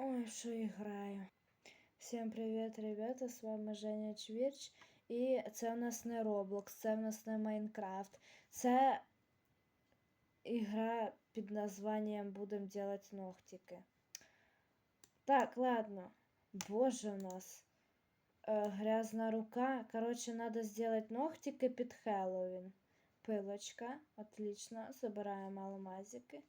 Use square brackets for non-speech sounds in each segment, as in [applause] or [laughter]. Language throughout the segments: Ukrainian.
Ой, що играю. Всім привіт, ребята! З вами Женя Чвірч. І це у нас не Roblox, це у нас не Майнкрафт. Це ігра під названням Будем делать ногтики. Так, ладно. Боже у нас. Э, грязная рука. Короче, надо сделать ногтики під Хэллоуин. Пилочка. Отлично. Забираємо алмазики.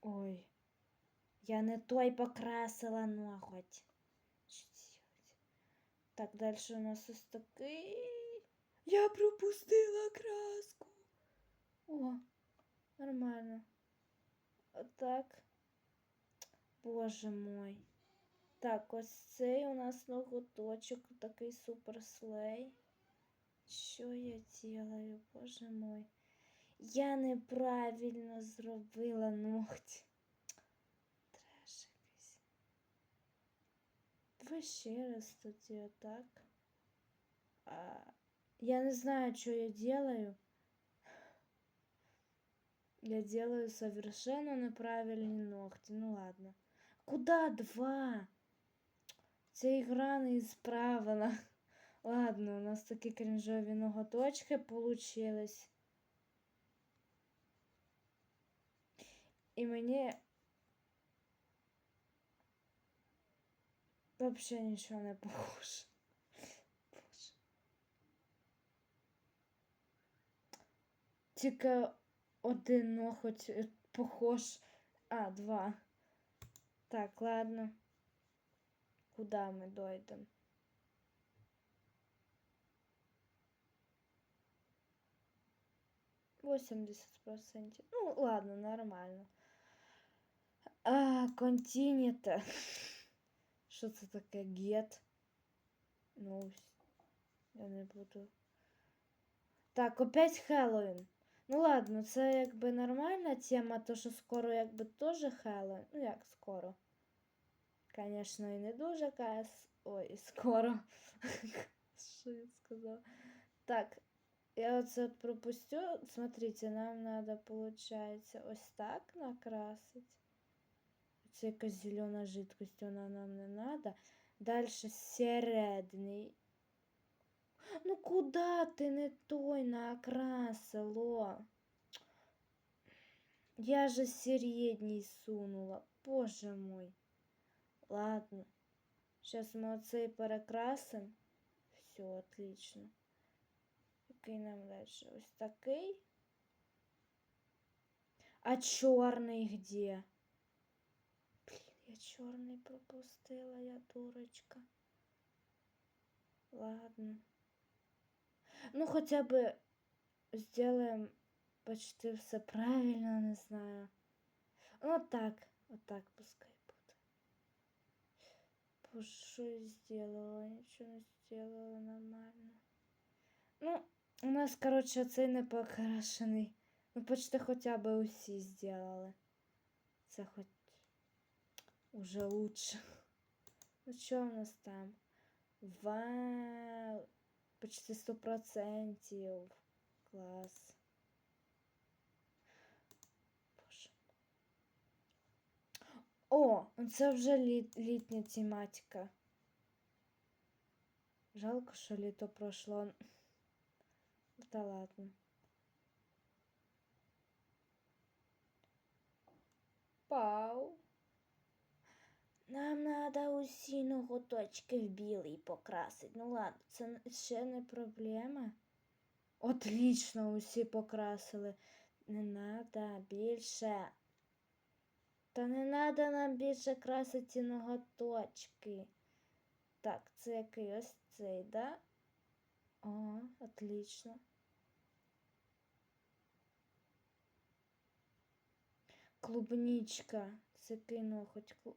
Ой. Я не той покрасила ноготь. Що? Так, дальше у нас ось такий. Я пропустила краску. О, нормально. Отак. Боже мой. Так, ось цей у нас ноготочок, такий супер слей. Що я делаю, боже мой? Я неправильно зробила ногті. Треш якийсь. Давай ще раз тоді отак. А, я не знаю, что я делаю. Я делаю совершенно неправильные ногти. Ну ладно. Куда два? Ця ігра не ісправлена. [laughs] Ладно, у нас такі крінжові ноготочки получились. І мені вообще нічого не похоже. Боже. Тільки один ноготь е, похож. А, два. Так, ладно. Куда ми дойдемо? Восемьдесят процентов. Ну, ладно, нормально. А, континента. Що це таке? Get? Ну, ось. я не буду. Так, опять Хеллоуін. Ну ладно, це якби нормальна тема, то що скоро якби теж Хеллоуін. Ну як скоро. Конечно, і не дуже кас. Ой, скоро. [laughs] Що я сказав? Так, я оце от пропустю. Смотрите, нам надо, получается, ось так накрасить. Це якась зелена жидкость, вона нам не надо. Дальше середний. Ну куда ти не той накрасило? Я же середній сунула. Боже мой. Ладно. Сейчас мы оцей перекрасим. Все, отлично. Який нам дальше? Ось такий. А чорний где? Я чорний пропустила, я дурочка. Ладно. Ну, хотя бы сделаем почти все правильно, не знаю. Ну, так, вот так пускай буде. Боже, що я сделала? Нічого не сделала нормально. Ну, у нас, короче, цей не покрашений. Ну, почти хоча б усі сделали. Це хоч уже лучше. Ну, що у нас там? Вау! Почти сто процентів. Клас. Боже. О, це вже літ, літня тематика. Жалко, що літо пройшло. Та ладно. Пау. Нам надо усі ноготочки в білий покрасити. Ну ладно, це ще не проблема. Отлично, усі покрасили. Не надо більше. Та не надо нам більше красити ноготочки. Так, це який ось цей, да? О, отлично. Клубничка. Це який ноготь. Клуб...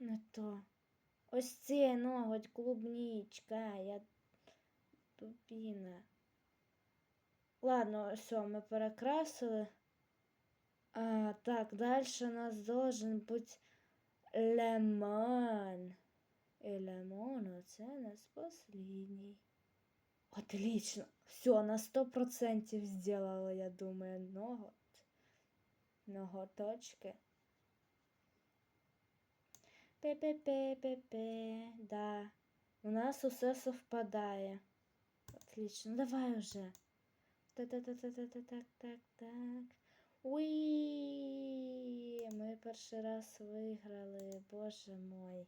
Не то. Ось це ноготь клубничка. Я дубіна. Ладно, все, ми перекрасили. А, так, дальше у нас должен быть лимон. И лимон, це у нас последний. Отлично. Все, на сто процентов сделала, я думаю, ноготь. Ноготочки. Пе-пе-пе-пе-пе. Да. У нас усе совпадає. Отлично. Давай уже. Та-та-та-та-та-та-так-так-так. Уї! Ми перший раз виграли. Боже мой.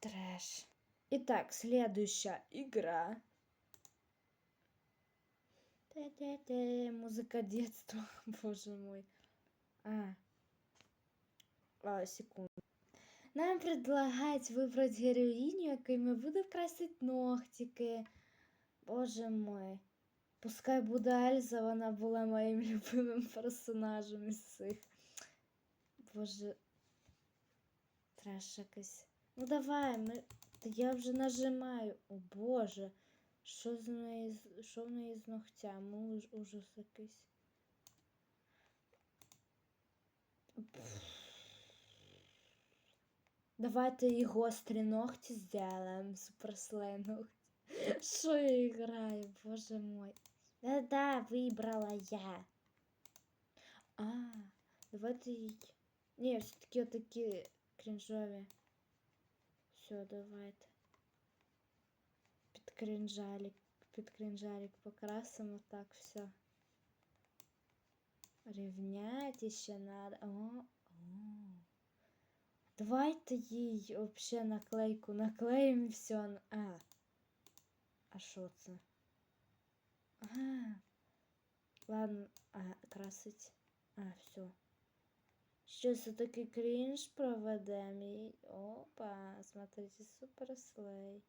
Трэш. Итак, следующая игра. Та-та-та, Музыка детства. [laughs] Боже мой. А. А, секунду. Нам предлагають вибрати героїню, якими буде красити ногтики. Боже мой. Пускай буде Ельза, вона була моїм [laughs] любимим персонажем із цих. Боже. Треш якийсь. Ну давай, ми. Я вже нажимаю. О боже. Що з неї що в неї з ногтями? Уж- Ужас якийсь. Давайте і гострі ногті сделаем. Суперслей ногті. Що [laughs] я граю, боже мой. Да-да, вибрала я. А, давайте. Ні, все-таки такі крінжові. Все, давайте. Під крінжалік, під крінжалік покрасимо так все. Рівняти ще надо. О, о. Давайте їй вообще наклейку наклеїмо і все. А. А що це? Ага. Ладно, а, красить. А, все. Щось такий крінж проведем і. Опа, смотрите, супер слей.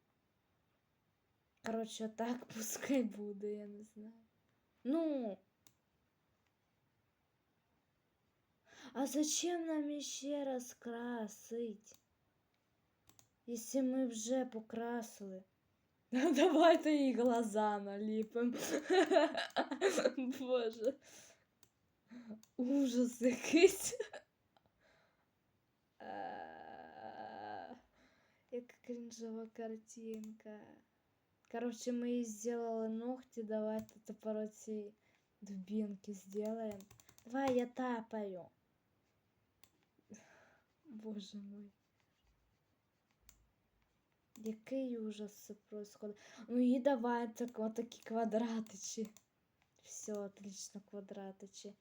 Короче, так [laughs] пускай буде, я не знаю. Ну. А зачем нам еще раз красить? Если мы вже покрасили. Ну, [laughs] давайте їй глаза наліпим. [laughs] Боже. Ужас якийсь. А, Яка кринжова картинка. Короче, мы ей сделали ногти. Давайте тепер оці дубинки сделаем. Давай я тапаю. Боже мой. Який ужас це происходит. Ну і давай так, отакі квадратичі. Все, отлично, квадратичі.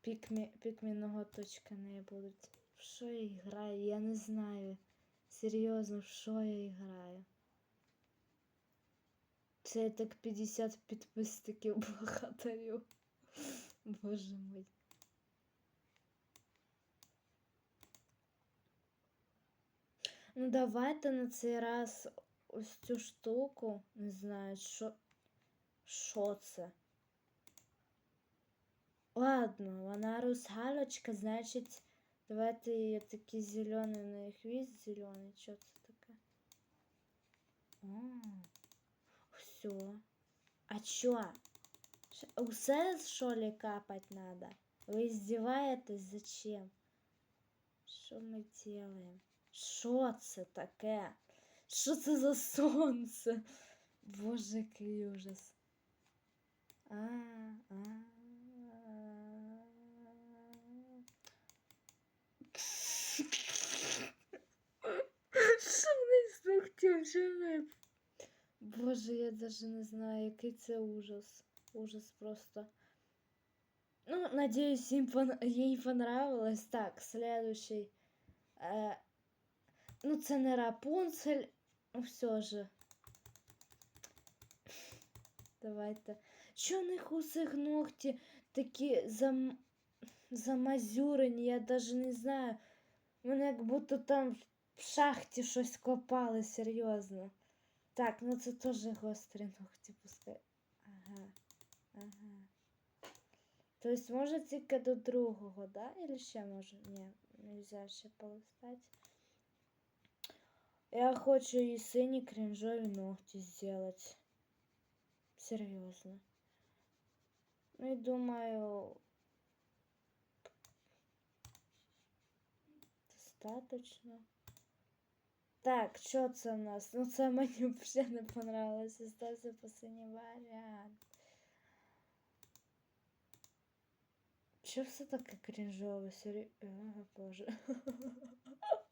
Пікмі, пікміного точка не будуть. В що я граю? Я не знаю. Серйозно, в що я граю? Це я так 50 підписників [laughs] благодарю. Боже мой. Ну, давайте на цей раз ось цю штуку. Не знаю, що. Що це? Ладно, вона русалочка, значить, давайте її такий зелений на хвіст зелений. Що це таке? О, все. А чё? Ш- Усе, что ли, капать надо? Вы издеваетесь? Зачем? Що ми делаем? Що це таке? Що це за сонце? Боже, який ужас. А, а. Що в ногтем живе? Боже, я даже не знаю, який це ужас. Ужас просто. Ну, надеюсь, им пон... ей понравилось. Так, следующий. Е... Ну, це не Рапунцель. Ну, все же. Давайте. Чо у них у цих ногті такі зам... замазюрені, я даже не знаю. Вони як будто там в шахті щось копали, серйозно. Так, ну це теж гострі ногті пускай. Ага. Ага. Тобто може тільки до другого, да? Или ще може? Ні, нельзя ще полистати. Я хочу і сині крінжові ногті зробити. Серйозно. Ну і думаю. Достаточно. Так, що це в нас? Ну це мені взагалі не понравилось. Остався последній варіант. що все таке крінжове? Сері... О, Боже. [laughs]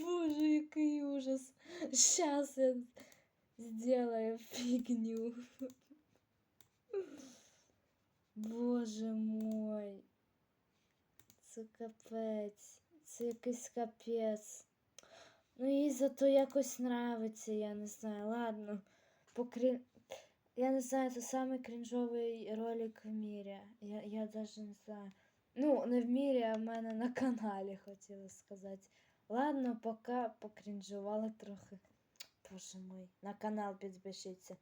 Боже, який ужас. Щас я сделаю фігню. Боже мой. Це капець. Це якийсь капець. Ну їй зато якось нравиться, я не знаю. Ладно. Покрі... Я не знаю, це самий крінжовий ролик в мірі. Я, я даже не знаю. Ну, не в мірі, а в мене на каналі, хотіла сказати. Ладно, пока покрінжували трохи. Боже мой, на канал підпишіться.